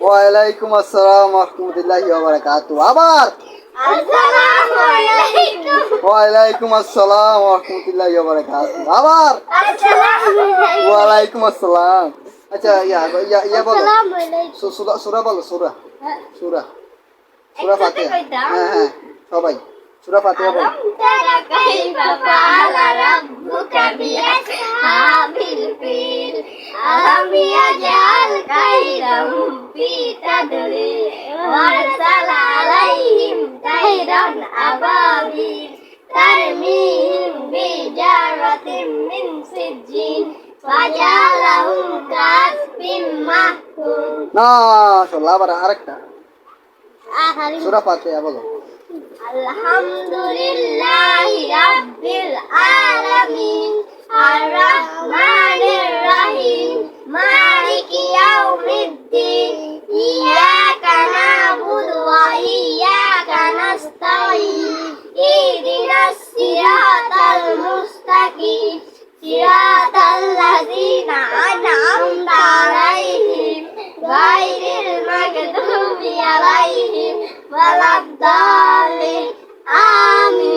ওয়ালাইকুম আসসালাম রহমতুল্লাহি ওয়া বারাকাতু। আবার! আসসালামু আলাইকুম। ওয়ালাইকুম আসসালাম রহমতুল্লাহি ওয়া বারাকাতু। আবার! আসসালামু আলাইকুম। ওয়ালাইকুম আসসালাম। আচ্ছা ইয়া ইয়া ইয়া বলো। সুরা সুরা বলো সুরা। সুরা। সুরা ফাতিহা। হ্যাঁ হ্যাঁ সবাই। সুরা ফাতিহা বলো। ألم يجعل كيدهم في تدليل وأرسل عليهم طيرا أبابيل ترميهم بجارة من سجين فجعلهم كعصف مأكول ما شاء الله برا حركنا سورة فاتحة بولو আমি